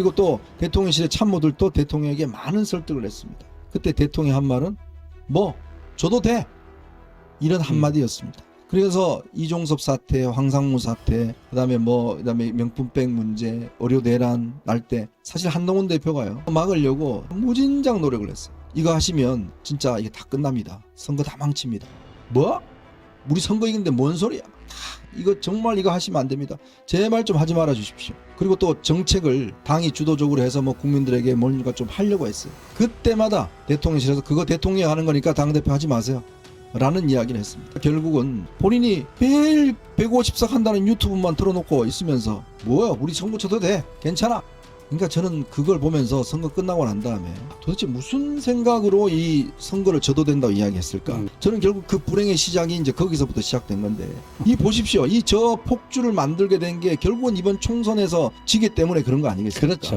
그리고 또 대통령실의 참모들도 대통령에게 많은 설득을 했습니다. 그때 대통령이 한 말은 뭐 줘도 돼 이런 한마디였습니다. 그래서 이종섭 사태, 황상무 사태, 그다음에 뭐 그다음에 명품백 문제, 의료 대란 날 때 사실 한동훈 대표가요 막으려고 무진장 노력을 했어요. 이거 하시면 진짜 이게 다 끝납니다. 선거 다 망칩니다. 뭐? 우리 선거 이긴데 뭔 소리야? 다 이거 정말 이거 하시면 안 됩니다. 제발 좀 하지 말아 주십시오. 그리고 또 정책을 당이 주도적으로 해서 뭐 국민들에게 뭔가 좀 하려고 했어요. 그때마다 대통령실에서 그거 대통령이 하는 거니까 당대표 하지 마세요. 라는 이야기를 했습니다. 결국은 본인이 매일 150석 한다는 유튜브만 틀어놓고 있으면서 뭐야 우리 선거 쳐도 돼 괜찮아 그러니까 저는 그걸 보면서 선거 끝나고 난 다음에 도대체 무슨 생각으로 이 선거를 져도 된다고 이야기했을까? 음. 저는 결국 그 불행의 시작이 이제 거기서부터 시작된 건데 이 보십시오 이 저 폭주를 만들게 된 게 결국은 이번 총선에서 지기 때문에 그런 거 아니겠습니까? 그렇죠.